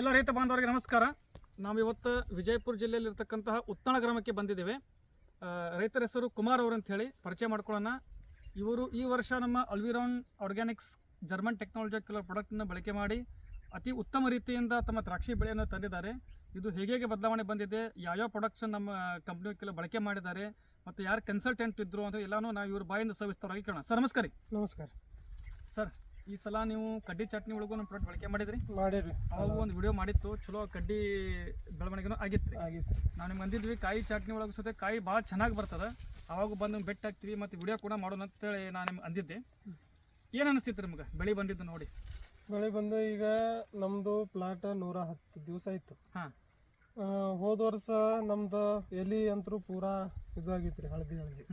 ಎಲ್ಲ ರೈತ ಬಾಂಧವರಿಗೆ ನಮಸ್ಕಾರ. ನಾವು ಇವತ್ತು ವಿಜಯಪುರ ಜಿಲ್ಲೆಯಲ್ಲಿರ್ತಕ್ಕಂತಹ ಉತ್ತಣ ಗ್ರಾಮಕ್ಕೆ ಬಂದಿದ್ದೇವೆ. ರೈತರ ಹೆಸರು ಕುಮಾರ್ ಅವರು ಹೇಳಿ ಪರಿಚಯ ಮಾಡ್ಕೊಳ್ಳೋಣ. ಇವರು ಈ ವರ್ಷ ನಮ್ಮ ಅಲ್ವಿರಾನ್ ಆರ್ಗ್ಯಾನಿಕ್ಸ್ ಜರ್ಮನ್ ಟೆಕ್ನಾಲಜಿ ಕೆಲವು ಪ್ರಾಡಕ್ಟನ್ನು ಬಳಕೆ ಮಾಡಿ ಅತಿ ಉತ್ತಮ ರೀತಿಯಿಂದ ತಮ್ಮ ದ್ರಾಕ್ಷಿ ಬೆಳೆಯನ್ನು ತಂದಿದ್ದಾರೆ. ಇದು ಹೇಗೆ ಹೇಗೆ ಬದಲಾವಣೆ ಬಂದಿದೆ ಯಾವ್ಯಾವ ಪ್ರೊಡಕ್ಷನ್ ನಮ್ಮ ಕಂಪ್ನಿ ಕೆಲವು ಬಳಕೆ ಮಾಡಿದ್ದಾರೆ ಮತ್ತು ಯಾರು ಕನ್ಸಲ್ಟೆಂಟ್ ಇದ್ದರು ಅಂತ ಎಲ್ಲನೂ ನಾವು ಇವರು ಬಾಯಿಂದ ಸವಿಸ್ತಾರವಾಗಿ ಕೇಳೋಣ. ಸರ್ ನಮಸ್ಕಾರ ರೀ. ನಮಸ್ಕಾರ. ಸರ್ ಈ ಸಲ ನೀವು ಕಡ್ಡಿ ಚಟ್ನಿ ಒಳಗೂ ನಮ್ಮ ಪ್ರಾಡಕ್ಟ್ ಬಳಕೆ ಮಾಡಿದ್ರಿ? ಮಾಡಿರಿ ಅವಾಗ ಒಂದು ವಿಡಿಯೋ ಮಾಡಿತ್ತು ಚಲೋ ಕಡ್ಡಿ ಬೆಳವಣಿಗೆನೂ ಆಗಿತ್ತು ಆಗಿತ್ತು ನಾವು ನಿಮ್ಗೆ ಅಂದಿದ್ವಿ ಕಾಯಿ ಚಟ್ನಿ ಒಳಗೆ ಸುತ್ತೆ ಕಾಯಿ ಭಾಳ ಚೆನ್ನಾಗಿ ಬರ್ತದೆ. ಅವಾಗ ಬಂದು ಬೆಟ್ಟ ಹಾಕ್ತೀವಿ ಮತ್ತು ವಿಡಿಯೋ ಕೂಡ ಮಾಡೋಣ ಅಂತೇಳಿ ನಾನು ನಿಮ್ಗೆ ಅಂದಿದ್ದೆ. ಏನು ಅನಿಸ್ತಿತ್ತು ನಿಮ್ಗೆ ಬೆಳೆ ಬಂದಿದ್ದು ನೋಡಿ? ಬೆಳೆ ಬಂದು ಈಗ ನಮ್ಮದು ಪ್ಲಾಟ್ ನೂರ ಹತ್ತು ದಿವಸ ಆಯ್ತು. ಹಾಂ. ಹೋದ ವರ್ಷ ನಮ್ದು ಎಲಿ ಅಂತರೂ ಪೂರಾ ಇದಾಗಿತ್ತು ರೀ ಹಳದಿ. ಹಳದಿ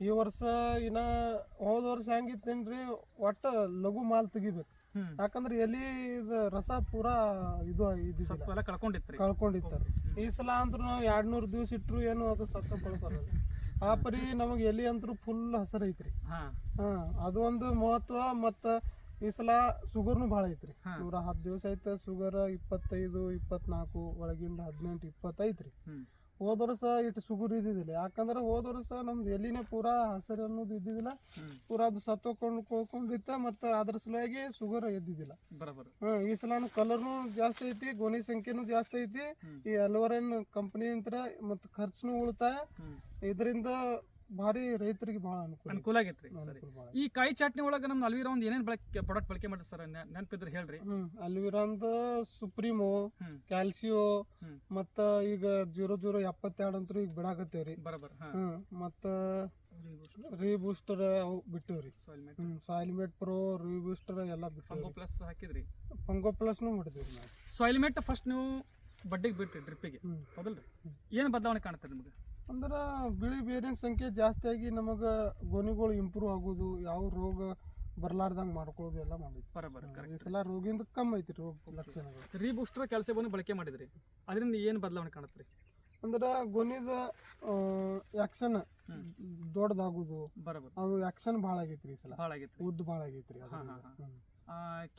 ಈ ವರ್ಷ ಇನ್ನ ಹೋದ ವರ್ಷ ಹೆಂಗಿತ್ತೇನ್ರಿ ಒಟ್ಟ ಲಘು ಮಾಲ್ ತೆಗಿಬೇಕು. ಯಾಕಂದ್ರೆ ಎಲಿ ಇದ್ ರಸ ಪೂರಾ ಇದು ಎಲ್ಲ ಕಳ್ಕೊಂಡಿತ್ತು ಈ ಸಲ ಅಂದ್ರೂ ನಾವು ಎರಡ್ ನೂರು ದಿವಸ ಇಟ್ರು ಏನು ಅದು ಸತ್ತ ಬಳ್ಬರಲ್ಲ ಆ ಪರಿ ನಮಗೆ ಎಲಿ ಅಂತೂ ಫುಲ್ ಹಸರ ಐತ್ರಿ. ಹಾಂ. ಅದು ಒಂದು ಮಹತ್ವ ಮತ್ತ ಈ ಸಲ ಶುಗರ್ನು ಭಾಳ ಐತ್ರಿ. ನೂರ ಹತ್ತು ದಿವಸ ಐತೆ ಶುಗರ್ ಇಪ್ಪತ್ತೈದು ಇಪ್ಪತ್ನಾಲ್ಕು ಒಳಗಿಂದ ಹದಿನೆಂಟು ಇಪ್ಪತ್ತೈತ್ರಿ. ಹೋದ ವರ್ಷ ಇಟ್ಟು ಸುಗುರು ಇದ್ದಿದ್ದಿಲ್ಲ. ಯಾಕಂದ್ರೆ ಹೋದ ವರ್ಷ ನಮ್ದು ಎಲ್ಲಿನೇ ಪೂರಾ ಹಸಿರು ಅನ್ನೋದು ಇದ್ದಿದ್ದಿಲ್ಲ. ಪೂರ ಅದು ಸತ್ತೋಕೊಂಡು ಹೋಗ್ಕೊಂಡಿತ್ತ ಮತ್ತು ಅದ್ರ ಸಲುವಾಗಿ ಶುಗರ್ ಎದ್ದಿದ್ದಿಲ್ಲ. ಹ್ಮ್ ಈ ಸಲ ಕಲರ್ನು ಜಾಸ್ತಿ ಐತಿ ಗೋಣಿ ಸಂಖ್ಯೆನೂ ಜಾಸ್ತಿ ಐತಿ. ಈ ಅಲ್ವರನ್ ಕಂಪನಿ ಅಂತ ಮತ್ತು ಖರ್ಚುನು ಉಳಿತಾಯ. ಇದರಿಂದ ಭಾರಿ ರೈತರಿಗೆ ಬಹಳ ಅನುಕೂಲ ಅನುಕೂಲ ಆಗೈತ್ರಿ ಸರಿ. ಅನುಕೂಲ ಭಾಳ ಈ ಕಾಯಿ ಚಟ್ನಿ ಒಳಗೆ ನಮ್ಮ ಅಲ್ವಿರ ಒಂದು ಏನೇನು ಬಳಕೆ ಪ್ರಾಡಕ್ಟ್ ಬಳಕೆ ಮಾಡಿ ಸರ್ ನೆನಪಿದ್ರೆ ಹೇಳ್ರಿ. ಹ್ಮ್ ಅಲ್ವಿರಾಂದ ಸುಪ್ರೀಮೋ ಕ್ಯಾಲ್ಸಿಯೋ ಹ್ಞೂ ಮತ್ತ ಈಗ ಜೀರೋ ಜೀರೋ ಎಪ್ಪತ್ತೆರಡು ಅಂತೂ ಈಗ ಬಿಡಾಕತ್ತೇವ್ರಿ. ರೀ ಹಾಂ. ಹ್ಮ್ ಮತ್ತ ರೀ ಬೂಸ್ಟರ್ ಅವು ಬಿಟ್ಟಿವ್ರಿ. Soil mate hmm soil mate pro ರೀ ಬೂಸ್ಟರ್ ಎಲ್ಲ ಫಂಗೋ ಬಿಟ್ಟಿವ್ರಿ ಪ್ಲಸ್ ಹಾಕಿದ್ರಿ. ಪಂಗೋ ಪ್ಲಸ್ನು ಮಾಡಿದ್ವಿ ನಾವು. ಸಾಯಿಲ್ ಮೇಟ್ ಫಸ್ಟ್ ನೀವು ಬಡ್ಡಿಗೆ ಬಿಟ್ರಿ ಡ್ರಿಪ್ಪಿಗೆ ಹ್ಮ್. ಹೌದಲ್ರಿ? ಏನು ಬದಲಾವಣೆ ಕಾಣುತ್ತೆ ನಿಮ್ಗೆ? ಅಂದ್ರ ಬಿಳಿ ಬೇರಿನ ಸಂಖ್ಯೆ ಜಾಸ್ತಿ ಆಗಿ ನಮಗ ಗೊನೆಗಳು ಇಂಪ್ರೂವ್ ಆಗೋದು ಯಾವ ರೋಗ ಬರ್ಲಾರ್ದಂಗ ಮಾಡ್ಕೊಳ್ಳೋದು ಎಲ್ಲ ಮಾಡಿದ್ವಿ. ಕರೆ ಈ ಸಲ ರೋಗಿಂದ ಕಮ್ಮಿ ಐತಿ ರೋಗ ಲಕ್ಷಣಗಳು. ರೀಬೂಸ್ಟರ್ ಕೆಲಸ ಬಂದು ಬಳಕೆ ಮಾಡಿದ್ರಿ ಅದರಿಂದ ಏನು ಬದಲಾವಣೆ ಕಾಣುತ್ತೆ ಅಂದ್ರೆ ಗೋನಿದ ಆಕ್ಷನ್ ದೊಡ್ಡದಾಗೋದು ಬರೋಬರ್. ಅವು ಆಕ್ಷನ್ ಭಾಳ ಆಗೈತ್ರಿ ಈ ಸಲ. ಭಾಳ ಆಗೈತ್ರಿ. ಉದ್ದ ಭಾಳ ಆಗೈತ್ರಿ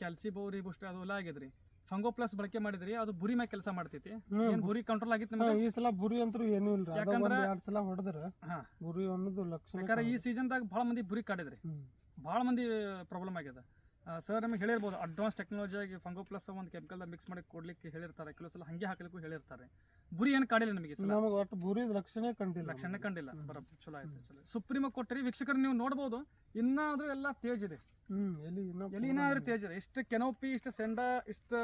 ಕೆಲ್ಸಿ ಬೋರಿ ರೀಬೂಸ್ಟರ್ ಅದು ಎಲ್ಲ ಆಗಿದ್ರಿ ಫಂಗೋ ಪ್ಲಸ್ ಬಳಕೆ ಮಾಡಿದ್ರಿ ಅದು ಬುರಿ ಮ್ಯಾಗ ಕೆಲಸ ಮಾಡ್ತೈತಿ. ಏನು ಬುರಿ ಕಂಟ್ರೋಲ್ ಆಗಿತ್ತು ನಿಮ್ಗೆ ಈ ಸಲ ಬುರಿ ಅಂತೂ ಏನು ಇಲ್ಲ. ಯಾಕಂದ್ರೆ ಎರಡು ಸಲ ಹೊಡೆದ್ರ ಬುರಿ ಅನ್ನೋದು ಲಕ್ಷಣ ಯಾಕಂದ್ರೆ ಈ ಸೀಸನ್ದಾಗ ಭಾಳ ಮಂದಿ ಬುರಿ ಕಾಡಿದ್ರಿ. ಬಹಳ ಮಂದಿ ಪ್ರಾಬ್ಲಮ್ ಆಗ್ಯದ. ಸರ್ ನಮಗೆ ಹೇಳಿರ್ಬೋದು ಅಡ್ವಾನ್ಸ್ ಟೆಕ್ನಾಲಜಿಯಾಗಿ ಫಂಗೋ ಪ್ಲಸ್ ಒಂದು ಕೆಮಿಕಲ್ ಮಿಕ್ಸ್ ಮಾಡಿ ಕೊಡ್ಲಿಕ್ಕೆ ಹೇಳಿರ್ತಾರೆ. ಕೆಲವು ಸಲ ಹಂಗೆ ಹಾಕಲಿಕ್ಕೂ ಹೇಳಿರ್ತಾರೆ. ಬುರಿ ಏನು ಕಾಡಿಲ್ಲ ನಮಗೆ ನಮಗೆ ಒಟ್ಟು ಬುರಿ ಲಕ್ಷಣ ಕಂಡಿಲ್ಲ ಲಕ್ಷಣ ಕಂಡಿಲ್ಲ. ಬರೋಬ್ಬರ ಚಲೋ ಆಯ್ತು ಚಲೋ ಸುಪ್ರೀಮ ಕೊಟ್ಟರಿ ವೀಕ್ಷಕರು ನೀವು ನೋಡ್ಬೋದು ಇನ್ನಾದರೂ ಎಲ್ಲ ತೇಜ್ ಇದೆ ಎಲಿ ಎಲ್ಲಿ ಇನ್ನ ಎಲಿ ಏನಾದ್ರೂ ತೇಜ್ ಇದೆ ಇಷ್ಟು ಕೆನೋಪಿ ಇಷ್ಟು ಸೆಂಡ ಇಷ್ಟು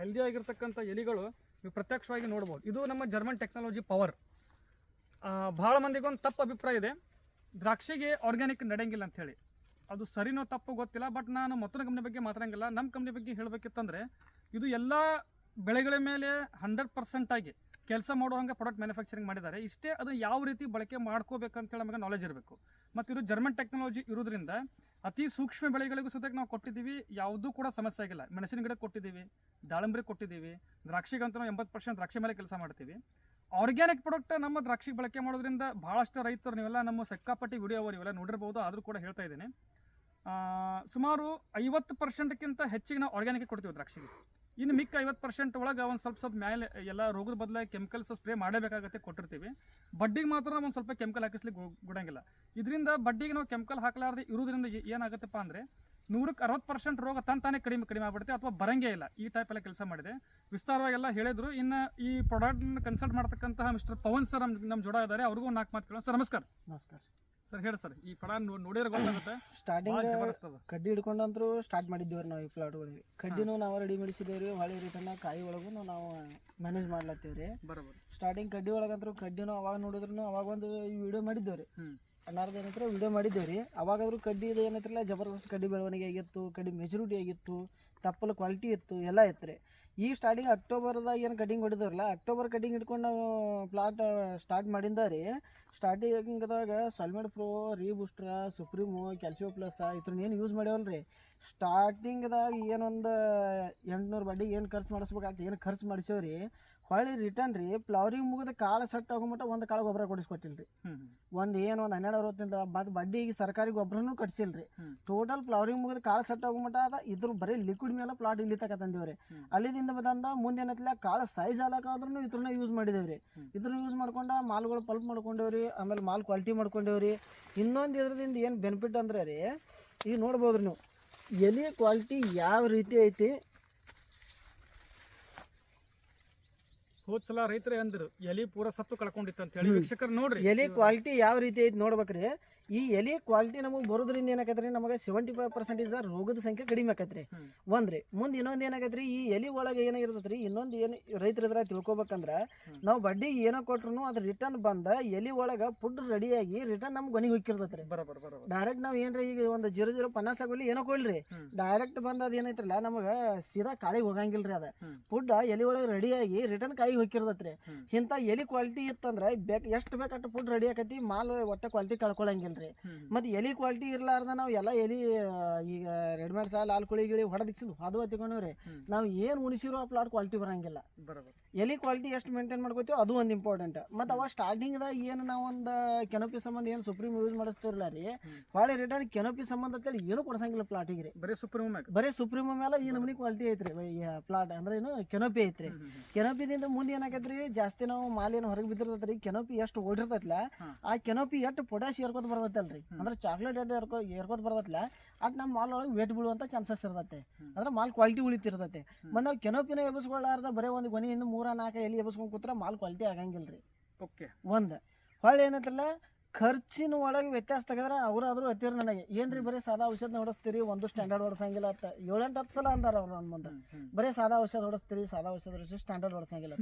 ಹೆಲ್ದಿ ಆಗಿರ್ತಕ್ಕಂಥ ಎಲಿಗಳು ನೀವು ಪ್ರತ್ಯಕ್ಷವಾಗಿ ನೋಡ್ಬೋದು. ಇದು ನಮ್ಮ ಜರ್ಮನ್ ಟೆಕ್ನಾಲಜಿ ಪವರ್ ಭಾಳ ಮಂದಿಗೊಂದು ತಪ್ಪು ಅಭಿಪ್ರಾಯ ಇದೆ. ದ್ರಾಕ್ಷಿಗೆ ಆರ್ಗ್ಯಾನಿಕ್ ನಡೆಯಂಗಿಲ್ಲ ಅಂತ ಹೇಳಿ. ಅದು ಸರಿನೋ ತಪ್ಪು ಗೊತ್ತಿಲ್ಲ ಬಟ್ ನಾನು ಮತ್ತೊಂದು ಕಂಪ್ನಿ ಬಗ್ಗೆ ಮಾತಾಡಂಗಿಲ್ಲ. ನಮ್ಮ ಕಂಪ್ನಿ ಬಗ್ಗೆ ಹೇಳಬೇಕಿತ್ತಂದ್ರೆ, ಇದು ಎಲ್ಲ ಬೆಳೆಗಳ ಮೇಲೆ ಹಂಡ್ರೆಡ್ ಪರ್ಸೆಂಟ್ ಆಗಿ ಕೆಲಸ ಮಾಡೋ ಹಂಗೆ ಪ್ರಾಡಕ್ಟ್ ಮ್ಯಾನುಫ್ಯಾಕ್ಚರಿಂಗ್ ಮಾಡಿದ್ದಾರೆ. ಇಷ್ಟೇ ಅದು ಯಾವ ರೀತಿ ಬಳಕೆ ಮಾಡ್ಕೋಬೇಕಂತೇಳಿ ನಮಗೆ ನಾಲೆಜ್ ಇರಬೇಕು. ಮತ್ತು ಇದು ಜರ್ಮನ್ ಟೆಕ್ನಾಲಜಿ ಇರೋದ್ರಿಂದ ಅತಿ ಸೂಕ್ಷ್ಮ ಬೆಳೆಗಳಿಗೂ ಸುತ್ತ ನಾವು ಕೊಟ್ಟಿದ್ದೀವಿ. ಯಾವುದೂ ಕೂಡ ಸಮಸ್ಯೆ ಆಗಿಲ್ಲ. ಮೆಣಸಿನ ಗಿಡ ಕೊಟ್ಟಿದ್ದೀವಿ ದಾಳಿಂಬ್ರಿಗೆ ಕೊಟ್ಟಿದ್ದೀವಿ, ದ್ರಾಕ್ಷಿಗಂತೂ ನಾವು ಎಂಬತ್ತು ಪರ್ಸೆಂಟ್ ದ್ರಾಕ್ಷಿ ಮೇಲೆ ಕೆಲಸ ಮಾಡ್ತೀವಿ. ಆರ್ಗ್ಯಾನಿಕ್ ಪ್ರಾಡಕ್ಟ್ ನಮ್ಮ ದ್ರಾಕ್ಷಿ ಬಳಕೆ ಮಾಡೋದ್ರಿಂದ ಭಾಳಷ್ಟು ರೈತರು ನೀವೆಲ್ಲ ನಮ್ಮ ಸಕ್ಕಾಪಟ್ಟಿ ವಿಡಿಯೋ ನೀವೆಲ್ಲ ನೋಡಿರ್ಬೋದು, ಆದರೂ ಕೂಡ ಹೇಳ್ತಾ ಇದ್ದೀನಿ. ಸುಮಾರು ಐವತ್ತು ಪರ್ಸೆಂಟ್ಗಿಂತ ಹೆಚ್ಚಿಗೆ ನಾವು ಆರ್ಗ್ಯಾನಿಕ್ ಕೊಡ್ತೀವಿ ದ್ರಾಕ್ಷಿಗೆ. ಇನ್ನು ಮಿಕ್ಕ ಐವತ್ತು ಪರ್ಸೆಂಟ್ ಒಳಗೆ ಒಂದು ಸ್ವಲ್ಪ ಸ್ವಲ್ಪ ಮೇಲೆ ಎಲ್ಲ ರೋಗದ ಬದಲಾಗಿ ಕೆಮಿಕಲ್ಸ್ ಸ್ಪ್ರೇ ಮಾಡಬೇಕಾಗತ್ತೆ ಕೊಟ್ಟಿರ್ತೀವಿ. ಬಡ್ಡಿಗೆ ಮಾತ್ರ ಒಂದು ಸ್ವಲ್ಪ ಕೆಮಿಕಲ್ ಹಾಕಿಸ್ಲಿಕ್ಕೆ ಬಿಡೋಂಗಿಲ್ಲ ಇದರಿಂದ ಬಡ್ಡಿಗೆ ನಾವು ಕೆಮಿಕಲ್ ಹಾಕಲಾರ್ದೆ ಇರೋದ್ರಿಂದ ಏನಾಗುತ್ತಪ್ಪ ಅಂದರೆ ನೂರಕ್ಕೆ ಅರವತ್ತು ಪರ್ಸೆಂಟ್ ರೋಗ ತನ್ ತಾನೇ ಕಡಿಮೆ ಕಡಿಮೆ ಆಗ್ಬಿಡುತ್ತೆ ಅಥವಾ ಬರಂಗೇ ಇಲ್ಲ. ಈ ಟೈಪ್ ಎಲ್ಲ ಕೆಲಸ ಮಾಡಿದೆ. ವಿಸ್ತಾರವಾಗೆಲ್ಲ ಹೇಳಿದ್ರು. ಇನ್ನು ಈ ಪ್ರಾಡಕ್ಟ್ನ ಕನ್ಸಲ್ಟ್ ಮಾಡ್ತಕ್ಕಂತಹ ಮಿಸ್ಟರ್ ಪವನ್ ಸರ್ ನಮ್ಮ ನಮ್ಮ ಜೋಡ ಇದ್ದಾರೆ ಅವ್ರಿಗೂ ನಾಲ್ಕು ಮಾತು ಕೇಳೋಣ. ಸರ್ ನಮಸ್ಕಾರ. ನಮಸ್ಕಾರ. ಸರ್ ಹೇಳಿ ಸರ್ ಈ ಪಡ ನೋಡಿದ್ರೆ ಗೊತ್ತಾಗುತ್ತೆ. ಸ್ಟಾರ್ಟಿಂಗ್ ಕಡ್ಡಿ ಹಿಡ್ಕೊಂಡಂತ್ರು ಸ್ಟಾರ್ಟ್ ಮಾಡಿದ್ದೀವಿ ನಾವು ಈ ಪ್ಲಾಟ್ಗಳಿಗೆ ಕಡ್ಡಿನೂ ನಾವು ರೆಡಿ ಮಾಡಿಸಿದೇವ್ರಿ ಹೊಳೆ ರೀತಿನ ಕಾಯಿ ಒಳಗೂ ನಾವು ಮ್ಯಾನೇಜ್ ಮಾಡ್ಲತ್ತೀವಿ ರೀ ಬರೋಬರ್. ಸ್ಟಾರ್ಟಿಂಗ್ ಕಡ್ಡಿ ಒಳಗಂತ್ರು ಕಡ್ಡಿನೂ ಅವಾಗ ನೋಡಿದ್ರು ಅವಾಗ ಒಂದು ಈ ವಿಡಿಯೋ ಮಾಡಿದ್ದೇವೆ ರೀ ಏನಂತಾರೆ ವೀಡಿಯೋ ಮಾಡಿದ್ದೇವೆ ರೀ. ಅವಾಗಾದರೂ ಕಡ್ಡಿ ಇದು ಏನೈತ್ರಲ್ಲ, ಜಬರ್ದಸ್ತ್ ಕಡ್ಡಿ ಬೆಳವಣಿಗೆ ಆಗಿತ್ತು, ಕಡ್ಡಿ ಮೆಚುರಿಟಿ ಆಗಿತ್ತು, ತಪ್ಪಲು ಕ್ವಾಲಿಟಿ ಇತ್ತು, ಎಲ್ಲ ಇತ್ತು ರೀ. ಈಗ ಸ್ಟಾರ್ಟಿಂಗ್ ಅಕ್ಟೋಬರ್ದಾಗ ಏನು ಕಟಿಂಗ್ ಹೊಡಿದಾರಲ್ಲ ಅಕ್ಟೋಬರ್ ಕಟಿಂಗ್ ಇಟ್ಕೊಂಡು ನಾವು ಪ್ಲಾಟ್ ಸ್ಟಾರ್ಟ್ ಮಾಡಿಂದ ರೀ. ಸ್ಟಾರ್ಟಿಂಗ್ದಾಗ ಸಲ್ಮೆಡ್ ಪ್ರೋ ರೀ ಬೂಸ್ಟ್ರ ಸುಪ್ರೀಮು ಕ್ಯಾಲ್ಸಿಯೋ ಪ್ಲಸ್ ಇದ್ರನ್ನ ಏನು ಯೂಸ್ ಮಾಡ್ಯಾವಲ್ಲ ರೀ ಸ್ಟಾರ್ಟಿಂಗ್ದಾಗ ಏನೊಂದು ಎಂಟುನೂರು ಬಡ್ಡಿ ಏನು ಖರ್ಚು ಮಾಡಿಸ್ಬೇಕಾಗ್ತದೆ ಏನು ಖರ್ಚು ಮಾಡಿಸೇವ್ರಿ? ಹೊಳ್ಳಿ ರಿಟರ್ನ್ ರೀ ಪ್ಲವರಿಂಗ್ ಮುಗಿದ ಕಾಳು ಸೆಟ್ ಆಗೋ ಮಟ್ಟ ಒಂದು ಕಾಳು ಗೊಬ್ಬರ ಕೊಡಿಸ್ಕೊಟ್ಟಿಲ್ರಿ. ಒಂದು ಏನು ಒಂದು ಹನ್ನೆರಡು ಅರವತ್ತಿಂದ ಮತ್ತು ಈಗ ಸರ್ಕಾರಿ ಗೊಬ್ಬರನೂ ಕಟ್ಸಿಲ್ರಿ. ರೀ ಟೋಟಲ್ ಪ್ಲವರಿಂಗ್ ಮುಗಿದ ಕಾಳು ಸೆಟ್ ಆಗೋ ಮಟ್ಟ ಅದ ಇದ್ರ ಬರೀ ಲಿಕ್ವಿಡ್ ಮೇಲೆ ಪ್ಲಾಟ್ ಇಲ್ಲಿ ತಕ ತಂದಿವ್ರಿ. ಅಲ್ಲಿದಿಂದ ಬಂದ ಮುಂದೆ ಕಾಳ ಕಾಳು ಸೈಜ್ ಆದ್ರೂ ಇದ್ರನ್ನ ಯೂಸ್ ಮಾಡಿದೇವ್ರಿ. ರೀ ಇದ್ರನ್ನ ಯೂಸ್ ಮಾಡ್ಕೊಂಡ ಮಾಲ್ಗಳು ಪಲ್ಪ್ ಮಾಡ್ಕೊಂಡೇವ್ರಿ ಆಮೇಲೆ ಮಾಲ್ ಕ್ವಾಲಿಟಿ ಮಾಡ್ಕೊಂಡೇವ್ರಿ. ಇನ್ನೊಂದು ಇದ್ರದಿಂದ ಏನು ಬೆನಿಫಿಟ್ ಅಂದ್ರೆ ರೀ ಈಗ ನೋಡ್ಬೋದ್ರಿ ನೀವು. ಎಲೆ ಕ್ವಾಲಿಟಿ ಯಾವ ರೀತಿ ಐತಿ? ಹೋದ್ ಸಲ ರೈತರೇ ಅಂದ್ರು ಎಲಿ ಪೂರ ಸತ್ತು ಕಳ್ಕೊಂಡಿತ್ತು ಅಂತ ಹೇಳಿ ವೀಕ್ಷಕರು ನೋಡ್ರಿ. ಎಲೆ ಕ್ವಾಲಿಟಿ ಯಾವ ರೀತಿ ಐತಿ ನೋಡ್ಬೇಕ್ರಿ? ಈ ಎಲೆ ಕ್ವಾಲಿಟಿ ನಮಗೆ ಬರೋದ್ರಿಂದ ಏನಾಕೈತ್ರಿ? ನಮಗೆ ಸೆವೆಂಟಿ ಫೈವ್ ಪರ್ಸೆಂಟೇಜ್ ರೋಗದ ಸಂಖ್ಯೆ ಕಡಿಮೆ ಆಕೈತ್ರಿ. ರೀ ಒಂದ್ರಿ ಮುಂದೆ ಇನ್ನೊಂದು ಏನಾಗೈತ್ರಿ ಈ ಎಲೆ ಒಳಗೆ ಏನಾಗಿರ್ತೈತ್ರಿ? ಇನ್ನೊಂದು ಏನು ರೈತರ ಇದ್ರ ತಿಳ್ಕೊಬೇಕಂದ್ರ ನಾವು ಬಡ್ಡಿ ಏನೋ ಕೊಟ್ರು ಅದು ರಿಟರ್ನ್ ಬಂದ ಎಲೆ ಒಳಗೆ ಫುಡ್ ರೆಡಿಯಾಗಿ ರಿಟರ್ನ್ ನಮ್ಗೆ ಗೊನಿಗೆ ಹೋಗಿರ್ತೈತ್ರಿ ಡೈರೆಕ್ಟ್ ನಾವು ಏನ್ರಿ ಈಗ ಒಂದು ಜೀರೋ ಜೀರೋ ಪನ್ನಾಸ್ ಆಗೋಲಿ ಏನೋ ಕೊಡ್ಲಿ ಡೈರೆಕ್ಟ್ ಬಂದ ಅದು ಏನೈತ್ರಲ್ಲ ನಮಗೆ ಸೀದಾ ಕಾಲಿಗೆ ಹೋಗಂಗಿಲ್ರಿ ಅದ. ಹ್ಮ್. ಫುಡ್ ಎಲೆ ಒಳಗೆ ರೆಡಿಯಾಗಿ ರಿಟರ್ನ್ ಕಾಯಿಗೆ ಹೋಗಿರ್ತೈತ್ರಿ. ಇಂತ ಇಂಥ ಎಲೆ ಕ್ವಾಲಿಟಿ ಇತ್ತಂದ್ರೆ ಬೇಕ ಎಷ್ಟು ಬೇಕಟ್ಟು ಫುಡ್ ರೆಡಿ ಆಕೈತಿ ಮಾಲ್ ಒಟ್ಟ ಕ್ವಾಲಿಟಿ ಕಳ್ಕೊಳಂಗಿಲ್ರಿ. ಮತ್ತು ಎಲೆ ಕ್ವಾಲಿಟಿ ಇರ್ಲಾರ್ದ ನಾವು ಎಲ್ಲ ಎಲೆ ಈಗ ರೆಡಿಮೇಡ್ ಸಾಲ ಆಲ್ ಕುಳಿ ಗಿಳಿ ಹೊಡೆದಿಕ್ಸಿದ್ವು ಅದು ಹತ್ತಿಕೊಂಡ್ರಿ ಹ್ಮ್. ನಾವು ಏನು ಉಣಿಸಿರೋ ಆ ಪ್ಲಾಟ್ ಕ್ವಾಲಿಟಿ ಬರಂಗಿಲ್ಲ. ಎಲೆ ಕ್ವಾಲಿಟಿ ಎಷ್ಟು ಮೇಂಟೈನ್ ಮಾಡ್ಕೋತೀವಿ ಅದು ಒಂದು ಇಂಪಾರ್ಟೆಂಟ್ ಮತ್ತು ಅವಾಗ ಸ್ಟಾರ್ಟಿಂಗ್ದಾಗ ಏನು ನಾವು ಒಂದು ಕೆನೋಪಿ ಸಂಬಂಧ ಏನು ಸುಪ್ರೀಂ ಯೂಸ್ ಮಾಡಿಸ್ತಿರಲ್ಲ ರೀ ಕ್ವಾಲಿಟಿ ಹೊಳೆ ರಿಟರ್ನ್ ಕೆನೋಪಿ ಸಂಬಂಧ ಅಂತೇಳಿ ಏನು ಕೊಡ್ಸಂಗಿಲ್ಲ ಪ್ಲಾಟಿಗೆ ರೀ. ಬರೀ ಸುಪ್ರೀಮ್ ಬರೀ ಸುಪ್ರೀಮ್ ಮೇಲೆ ಈ ನಮೂನಿ ಕ್ವಾಲಿಟಿ ಐತ್ರಿ ಪ್ಲಾಟ್ ಅಂದ್ರೆ ಏನು ಕೆನೋಪಿ ಐತ್ರಿ. ಕೆನೋಪಿದಿಂದ ಮುಂದೆ ಏನಾಗೈತ್ರಿ? ಜಾಸ್ತಿ ನಾವು ಮಾಲ್ ಏನು ಹೊರಗೆ ಬಿದ್ದಿರ್ತೈತ್ರಿ ಕೆನೋಪಿ ಎಷ್ಟು ಓಡಿರ್ತೈತ್ಲ. ಆ ಕೆನೋಪಿ ಎಷ್ಟು ಪೊಟ್ಯಾಶ್ ಏರ್ಕೋತ ಬರ್ತೈತಲ್ರಿ? ಅಂದ್ರೆ ಚಾಕ್ಲೇಟ್ ಎಡ್ ಏರ್ಕೋ ಏರ್ಕೋತ ಬರ್ತೈತ್ಲ ಅಟ್ ನಮ್ಮ ಮಾಲ್ ಒಳಗೆ ವೇಟ್ ಬೀಳುವಂತ ಚಾನ್ಸಸ್ ಇರ್ತೈತೆ. ಅಂದ್ರೆ ಮಾಲ್ ಕ್ವಾಲಿಟಿ ಉಳಿತಿರ್ತೈತೆ. ಮತ್ತೆ ನಾವು ಕೆನೋಪಿನ ಎಬ್ಬಿಸ್ಕೊಳ್ಳಾರ್ದ ಬರೀ ಒಂದು ಗೊನಿಯಿಂದ ಮೂರ ನಾಲ್ಕು ಎಲ್ಲಿ ಎಬಸ್ಕೊಂಡು ಕೂತ್ರೆ ಮಾಲ್ ಕ್ವಾಲಿಟಿ ಆಗಂಗಿಲ್ರಿ. ಓಕೆ ಒಂದು. ಹೊಳ್ಳಿ ಏನೈತಲ್ಲ ಖರ್ಚಿನ ಒಳಗೆ ವ್ಯತ್ಯಾಸ ತೆಗೆದ್ರೆ ಅವರಾದರೂ ಹತ್ತಿರ ನನಗೆ. ಏನ್ರಿ ಬರೀ ಸಾದಾ ಔಷಧ ಹೊಡಿಸ್ತೀರಿ? ಒಂದು ಸ್ಟ್ಯಾಂಡರ್ಡ್ ಹೊಡ್ಸಂಗಿಲ್ಲ ಅಂತ. ಏಳೆಂಟು ಹತ್ತು ಸಲ ಅಂದಾರ ಅವ್ರು ನನ್ನ ಮುಂದೆ. ಬರೀ ಸಾದಾ ಔಷಧ ಹೊಡಿಸ್ತೀರಿ ಸಾದಾ ಔಷಧ ಹೊಡಿಸಿ ಸ್ಟ್ಯಾಂಡರ್ಡ್ ಹೊಡ್ಸಂಗಿಲ್ಲ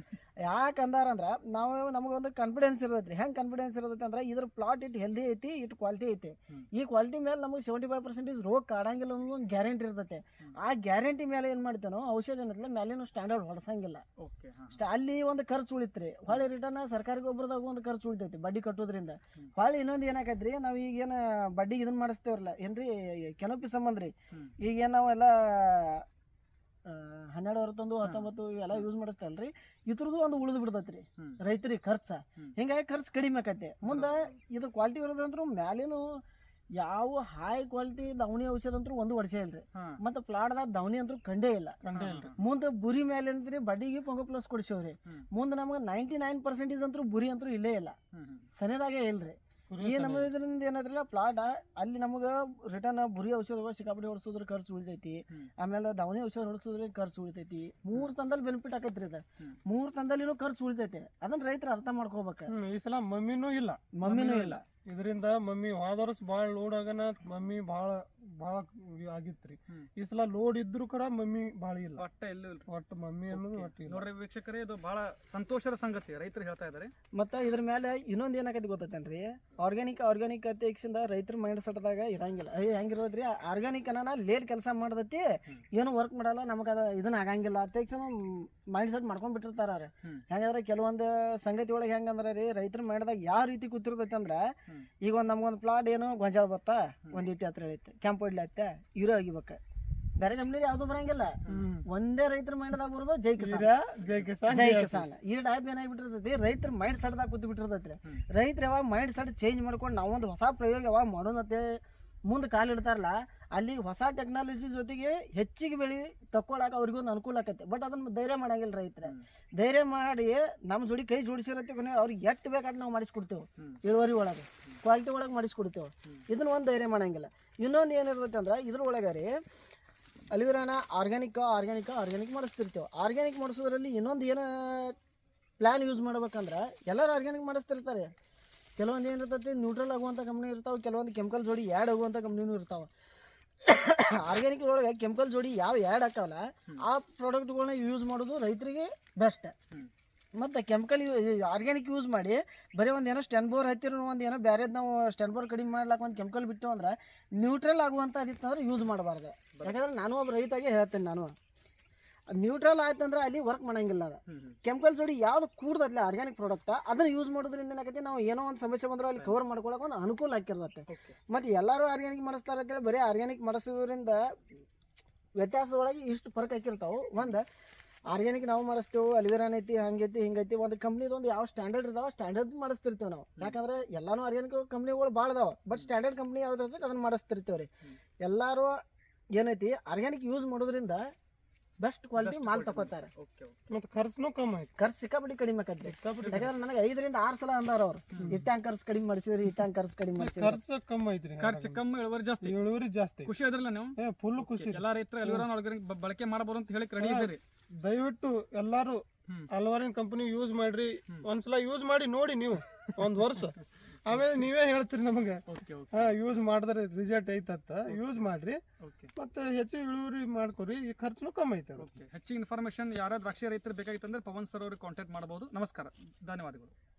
ಯಾಕೆ ಅಂದಾರಂದ್ರೆ ನಾವು ನಮಗೊಂದು ಕಾನ್ಫಿಡೆನ್ಸ್ ಇರ್ತೈತಿ ಹೆಂಗೆ ಕಾನ್ಫಿಡೆನ್ಸ್ ಇರ್ತೈತಿ ಅಂದ್ರೆ ಇದ್ರ ಪ್ಲಾಟ್ ಇಟ್ ಹೆಲ್ದಿ ಐತಿ ಇಟ್ ಕ್ವಾಲಿಟಿ ಐತಿ. ಈ ಕ್ವಾಲಿಟಿ ಮೇಲೆ ನಮಗೆ ಸೆವೆಂಟಿ ಫೈವ್ ಪರ್ಸೆಂಟೇಜ್ ರೋಗ ಕಾಡಂಗಿಲ್ಲ ಅನ್ನೋ ಒಂದು ಗ್ಯಾರಂಟಿ ಇರ್ತೈತೆ. ಆ ಗ್ಯಾರಂಟಿ ಮೇಲೆ ಏನು ಮಾಡ್ತೇನೋ ಔಷಧ ಏನೈತಲ್ಲ ಮೇಲೇನು ಸ್ಟ್ಯಾಂಡರ್ಡ್ ಹೊಡ್ಸಂಗಿಲ್ಲ. ಅಲ್ಲಿ ಒಂದು ಖರ್ಚು ಉಳಿತ್ರಿ. ಹೊಳೆ ರಿಟರ್ನ್ ಸರ್ಕಾರಿ ಗೊಬ್ಬರದಾಗ ಒಂದು ಖರ್ಚು ಉಳಿತೈತಿ ಬಡ್ಡಿ ಕಟ್ಟೋದ್ರಿಂದ. ಹೊಳ್ಳಿ ಇನ್ನೊಂದು ಏನಾಕೈತ್ರಿ ನಾವು ಈಗೇನ ಬಡ್ಡಿ ಬಡ್ಡಿಗೆ ಇದನ್ನ ಮಾಡಿಸ್ತೇವ್ರಲ್ಲ ಏನ್ರಿ ಕೆನೋಪಿ ಸಂಬಂಧ ರೀ. ಈಗೇನ್ ಈಗ ಏನು ನಾವೆಲ್ಲ ಹನ್ನೆರಡು ಹೊರತೊಂದು ಹತ್ತೊಂಬತ್ತು ಎಲ್ಲ ಯೂಸ್ ಮಾಡಿಸ್ತಲ್ರಿ ಇದ್ರದ್ದು ಒಂದು ಉಳಿದು ಬಿಡ್ತೈತ್ರಿ ರೈತರಿ ರೈತರಿಗೆ ಖರ್ಚ ಹಿಂಗಾಗಿ ಖರ್ಚು ಕಡಿಮೆ ಆಕೈತಿ. ಮುಂದೆ ಇದು ಕ್ವಾಲಿಟಿ ಇರೋದಂದ್ರು ಮ್ಯಾಲೇನು ಯಾವ ಹೈ ಕ್ವಾಲಿಟಿ ದವಣಿ ಔಷಧ ಅಂತೂ ಒಂದು ವರ್ಷ ಇಲ್ರಿ. ಮತ್ತೆ ಪ್ಲಾಟ್ದಾಗ ದವಣಿ ಅಂತೂ ಕಂಡೇ ಇಲ್ಲ. ಮುಂದ ಬುರಿ ಮೇಲೆ ಅಂದ್ರೆ ಬಡ್ಡಿಗೆ ಪೊಂಗ ಪ್ಲಸ್ ಕೊಡಿಸೋರಿ. ಮುಂದೆ ನಮಗೆ ನೈಂಟಿ ನೈನ್ ಪರ್ಸೆಂಟೇಜ್ ಅಂತೂ ಬುರಿ ಅಂತೂ ಇಲ್ಲೇ ಇಲ್ಲ. ಸನೇದಾಗೆ ಇಲ್ರಿ. ನಮ್ಮ ಇದರಿಂದ ಏನಾದ್ರಲ್ಲ ಪ್ಲಾಟ್ ಅಲ್ಲಿ ನಮಗೆ ರಿಟರ್ನ್ ಬುರಿ ಔಷಧಗಳು ಸಿಕ್ಕಾಪಟ್ಟೆ ಹೊಡ್ಸೋದ್ರ ಖರ್ಚು ಉಳಿತೈತಿ. ಆಮೇಲೆ ದವಣಿ ಔಷಧ ಹೊಡ್ಸೋದ್ರ ಖರ್ಚು ಉಳಿತೈತಿ. ಮೂರ್ ತಂದಲ್ಲಿ ಬೆನಿಫಿಟ್ ಆಕೈತ್ರಿ ಅದ. ಮೂರ್ ಮೂರು ತಂದಲ್ಲಿನೂ ಖರ್ಚು ಉಳಿತೈತಿ. ಅದನ್ನ ರೈತರ ಅರ್ಥ ಮಾಡ್ಕೋಬೇಕು. ಈ ಸಲ ಮಮ್ಮಿನೂ ಇಲ್ಲ. ಮಮ್ಮಿನೂ ಇಲ್ಲ. ಇದರಿಂದ ಮಮ್ಮಿ ಹೋದ ವರ್ಷ ಭಾಳ ಲೋಡ್ ಆಗನ ಮಮ್ಮಿ ಭಾಳ ಭಾಳ ಆಗಿತ್ರಿ. ಈ ಸಲ ಲೋಡ್ ಇದ್ರು ಕೂಡ ಮಮ್ಮಿ ಭಾಳ ಇಲ್ಲ. ಒಟ್ಟ ಎಲ್ಲೂ ಇಲ್ಲ ಒಟ್ಟು ಮಮ್ಮಿ ಅನ್ನೋದು. ಒಟ್ಟು ಇಲ್ಲ. ನೋಡ್ರಿ ವೀಕ್ಷಕರೇ ಇದು ಬಹಳ ಸಂತೋಷದ ಸಂಗತಿ ರೈತರು ಹೇಳ್ತಾ ಇದ್ದಾರೆ ಮತ್ತೆ ಇದ್ರ ಮೇಲೆ ಇನ್ನೊಂದು ಏನಾಕೈತಿ ಗೊತ್ತೈತೇನ್ರಿ? ಆರ್ಗ್ಯಾನಿಕ್ ಆರ್ಗ್ಯಾನಿಕ್ ಅತ್ಯಕ್ಷಿಂದ ರೈತರ ಮೈಂಡ್ ಸೆಟ್ದಾಗ ಇರಂಗಿಲ್ಲ. ಅಯ್ಯ ಹೆಂಗಿರೋದ್ರಿ? ಆರ್ಗ್ಯಾನಿಕ್ ಅನ್ನ ಲೇಟ್ ಕೆಲಸ ಮಾಡ್ದತಿ. ಏನು ವರ್ಕ್ ಮಾಡಲ್ಲ ನಮಗ ಅದು ಇದನ್ನ ಆಗಂಗಿಲ್ಲ. ಅತ್ಯಕ್ಷಣ ಮೈಂಡ್ ಸೆಟ್ ಮಾಡ್ಕೊಂಡ್ ಬಿಟ್ಟಿರ್ತಾರ ಅವ್ರು. ಹೆಂಗಂದ್ರೆ ಕೆಲವೊಂದು ಸಂಗತಿ ಒಳಗೆ ಹೆಂಗಂದ್ರೆ ರೀ ರೈತರ ಮೈಂಡ್ದಾಗ ಯಾವ ರೀತಿ ಕೂತಿರ್ತೈತೆ ಅಂದ್ರೆ ಈಗ ಒಂದು ನಮ್ಗೊಂದು ಪ್ಲಾಟ್ ಏನು ಗೊಂಜಾಳ ಬತ್ತ? ಒಂದು ಇಟ್ಟಿ ಹತ್ರ ಐತೆ. ಕೆಂಪು ಇಡ್ಲಿ ಐತೆ ಇರೋ ಆಗಿಬೇಕು ಬೇರೆ ನಮ್ನಿ ಯಾವುದು ಬರಂಗಿಲ್ಲ. ಒಂದೇ ರೈತರ ಮೈಂಡ್ದಾಗ ಬರೋದು ಜೈ ಕಿಸಾನ್. ಜೈ ಕಿಸಾನ್ ಜೈ ಕಿಸಾನ್. ಈ ಟೈಪ್ ಏನಾಗ್ಬಿಟ್ಟಿರ್ತೈತಿ ರೈತರ ಮೈಂಡ್ ಸೆಟ್ದಾಗ ಕೂತ್ ಬಿಟ್ಟಿರ್ತೈತ್ರಿ. ರೈತರ ಯಾವಾಗ ಮೈಂಡ್ ಸೆಟ್ ಚೇಂಜ್ ಮಾಡ್ಕೊಂಡು ನಾವೊಂದು ಹೊಸ ಪ್ರಯೋಗ ಯಾವಾಗ ಮಾಡೋಣತ್ತೆ ಮುಂದೆ ಕಾಲು ಇಡ್ತಾರಲ್ಲ ಅಲ್ಲಿ ಹೊಸ ಟೆಕ್ನಾಲಜಿ ಜೊತೆಗೆ ಹೆಚ್ಚಿಗೆ ಬೆಳಿ ತಕ್ಕೊಳಕ ಅವ್ರಿಗೊಂದು ಅನುಕೂಲ ಆಕೈತೆ ಬಟ್ ಅದನ್ನ ಧೈರ್ಯ ಮಾಡಂಗಿಲ್ಲ ರೈತರ. ಧೈರ್ಯ ಮಾಡಿ ನಮ್ಮ ಜೋಡಿ ಕೈ ಜೋಡಿಸಿರತ್ತೆ ಅವ್ರಿಗೆ ಎಷ್ಟು ಬೇಕಾದ್ರೆ ನಾವು ಮಾಡಿಸ್ಕೊಡ್ತೇವೆ. ಇಳುವರಿ ಒಳಗೆ. ಕ್ವಾಲಿಟಿ ಒಳಗೆ ಮಾಡಿಸ್ಕೊಡ್ತೇವೆ. ಇದನ್ನ ಒಂದು ಧೈರ್ಯ ಮಾಡಂಗಿಲ್ಲ. ಇನ್ನೊಂದು ಏನಿರ್ತೈತೆ ಅಂದ್ರೆ ಇದ್ರ ಒಳಗೆ ರೀ ಅಲಿವಿರಾನ ಆರ್ಗ್ಯಾನಿಕ್ ಆರ್ಗ್ಯಾನಿಕ್ ಆರ್ಗ್ಯಾನಿಕ್ ಮಾಡಿಸ್ತಿರ್ತೇವೆ. ಆರ್ಗ್ಯಾನಿಕ್ ಮಾಡಿಸೋದ್ರಲ್ಲಿ ಇನ್ನೊಂದು ಏನು ಪ್ಲ್ಯಾನ್ ಯೂಸ್ ಮಾಡ್ಬೇಕಂದ್ರೆ ಎಲ್ಲರೂ ಆರ್ಗ್ಯಾನಿಕ್ ಮಾಡಿಸ್ತಿರ್ತಾರೆ. ಕೆಲವೊಂದು ಏನಿರ್ತೈತಿ ನ್ಯೂಟ್ರಲ್ ಆಗುವಂಥ ಕಂಪ್ನಿ ಇರ್ತಾವೆ, ಕೆಲವೊಂದು ಕೆಮಿಕಲ್ ಜೋಡಿ ಆ್ಯಡ್ ಆಗುವಂಥ ಕಂಪ್ನಿನೂ ಇರ್ತಾವೆ. ಆರ್ಗ್ಯಾನಿಕ್ ಒಳಗೆ ಕೆಮಿಕಲ್ ಜೋಡಿ ಯಾವ ಆ್ಯಡ್ ಹಾಕಲ್ಲ ಆ ಪ್ರಾಡಕ್ಟ್ಗಳನ್ನ ಯೂಸ್ ಮಾಡೋದು ರೈತರಿಗೆ ಬೆಸ್ಟ್. ಮತ್ತು ಕೆಮಿಕಲ್ ಆರ್ಗ್ಯಾನಿಕ್ ಯೂಸ್ ಮಾಡಿ ಬರೀ ಒಂದು ಏನೋ ಸ್ಟೆನ್ ಬೋರ್ ಹತ್ತಿರ ಒಂದು ಏನೋ ಬೇರೆದು ನಾವು ಸ್ಟೆನ್ ಬೋರ್ ಕಡಿಮೆ ಮಾಡ್ಲಾಕ ಒಂದು ಕೆಮಿಕಲ್ ಬಿಟ್ಟು ಅಂದ್ರೆ ನ್ಯೂಟ್ರಲ್ ಆಗುವಂಥ ಇತ್ತಂದ್ರೆ ಯೂಸ್ ಮಾಡಬಾರ್ದು. ಯಾಕಂದ್ರೆ ನಾನು ಒಬ್ಬ ರೈತಾಗೆ ಹೇಳ್ತೇನೆ ನಾನು. ನ್ಯೂಟ್ರಲ್ ಆಯ್ತಂದ್ರೆ ಅಲ್ಲಿ ವರ್ಕ್ ಮಾಡಂಗಿಲ್ಲ ಅದು. ಕೆಮಿಕಲ್ ಜೋಡಿ ಯಾವ್ದು ಕೂಡ್ದತ್ಲೆ ಆರ್ಗ್ಯಾನಿಕ್ ಪ್ರಾಡಕ್ಟ್ ಅದನ್ನ ಯೂಸ್ ಮಾಡೋದ್ರಿಂದ ಏನಾಗುತ್ತೆ ನಾವು ಏನೋ ಒಂದು ಸಮಸ್ಯೆ ಬಂದ್ರೆ ಅಲ್ಲಿ ಕವರ್ ಮಾಡ್ಕೊಳಕ್ಕೆ ಒಂದು ಅನುಕೂಲ ಆಗಿರ್ತೈತೆ ಓಕೆ ಮತ್ತು ಎಲ್ಲರೂ ಆರ್ಗ್ಯಾನಿಕ್ ಮಾಡಿಸ್ತಾರೆ ಅಂತೇಳಿ ಬರೀ ಆರ್ಗ್ಯಾನಿಕ್ ಮಾಡಿಸೋದ್ರಿಂದ ವ್ಯತ್ಯಾಸದೊಳಗೆ ಇಷ್ಟು ಫರ್ಕ್ ಹಾಕಿರ್ತಾವೆ. ಒಂದು ಆರ್ಗ್ಯಾನಿಕ್ ನಾವು ಮಾಡಿಸ್ತೇವೆ ಅಲಿವೇರಾನ್ ಐತಿ ಹಂಗೈತಿ ಹಿಂಗೈತಿ ಒಂದು ಕಂಪ್ನಿದು ಒಂದು ಯಾವ ಸ್ಟ್ಯಾಂಡರ್ಡ್ ಇದಾವ ಸ್ಟ್ಯಾಂಡರ್ಡ್ ಮಾಡಿಸ್ತಿರ್ತೇವೆ ನಾವು. ಯಾಕಂದ್ರೆ ಎಲ್ಲಾನು ಆರ್ಗ್ಯಾನಿಕ್ ಕಂಪ್ನಿಗಳು ಭಾಳ ಅದಾವ. ಬಟ್ ಸ್ಟ್ಯಾಂಡರ್ಡ್ ಕಂಪ್ನಿ ಯಾವ್ದು ಇರ್ತೈತೆ ಅದನ್ನ ಮಾಡಿಸ್ತಿರ್ತೇವೆ ರೀ ಎಲ್ಲರೂ ಏನೈತಿ ಆರ್ಗ್ಯಾನಿಕ್ ಯೂಸ್ ಮಾಡೋದ್ರಿಂದ ಬೆಸ್ಟ್ ಕ್ವಾಲಿಟಿ ಮಾಲ್ ತಗೋತಾರೆ ಮತ್ತೆ ಖರ್ಚು ಕಮ್ಮಿ ಖರ್ಚು ಸಿಕ್ಕಾಪಟ್ಟಿ ಕಡಿಮೆ ಆಕತ್ರಿ. ಯಾಕಂದ್ರೆ ನನಗೆ ಐದರಿಂದ ಆರು ಸಲ ಅಂದಾರ ಅವ್ರು. ಇಟ್ಟಾಂಗ್ ಖರ್ಚು ಕಡಿಮೆ ಮಾಡಿಸಿದ್ರಿ ಇಟ್ಟಾಂಗ್ ಖರ್ಚು ಕಡಿಮೆ ಮಾಡಿಸಿದ್ರಿ. ಖರ್ಚು ಕಮ್ಮಿ ಐತ್ರಿ ಖರ್ಚು ಕಮ್ಮಿ ಇಳುವರಿ ಜಾಸ್ತಿ. ಇಳುವರಿ ಜಾಸ್ತಿ. ಖುಷಿ ಅದ್ರಲ್ಲ ನೀವು? ಏ ಫುಲ್ ಖುಷಿ ಎಲ್ಲ ರೈತರು ಅಲ್ವಿರಾನ್ ಆರ್ಗಾನಿಕ್ ಬಳಕೆ ಮಾಡಬಹುದು ಅಂತ ಹೇಳಿ ರೆಡಿ ಇದ್ದೀರಿ. ದಯವಿಟ್ಟು ಎಲ್ಲಾರು ಅಲ್ವಾರಿನ್ ಕಂಪನಿ ಯೂಸ್ ಮಾಡ್ರಿ. ಒಂದ್ಸಲ ಯೂಸ್ ಮಾಡಿ ನೋಡಿ ನೀವು. ಒಂದ್ ವರ್ಷ. ಆಮೇಲೆ ನೀವೇ ಹೇಳ್ತೀರಿ ನಮಗೆ. ಹಾ ಯೂಸ್ ಮಾಡಿದ್ರೆ ರಿಸಲ್ಟ್ ಐತತ್ತ ಯೂಸ್ ಮಾಡ್ರಿ. ಮತ್ತೆ ಹೆಚ್ಚು ಇಳುವರಿ ಮಾಡ್ಕೊರಿ. ಈ ಖರ್ಚು ಕಮ್ಮಿ ಐತೆ ಓಕೆ. ಇನ್ಫಾರ್ಮೇಶನ್ ಇನ್ಫಾರ್ಮೇಷನ್ ಯಾರಾದ್ರೂ ದ್ರಾಕ್ಷಿ ರೈತರು ಬೇಕಾಗಿತ್ತಂದ್ರೆ ಪವನ್ ಸರ್ ಅವ್ರಿಗೆ ಕಾಂಟ್ಯಾಕ್ಟ್ ಮಾಡಬಹುದು ನಮಸ್ಕಾರ. ಧನ್ಯವಾದಗಳು.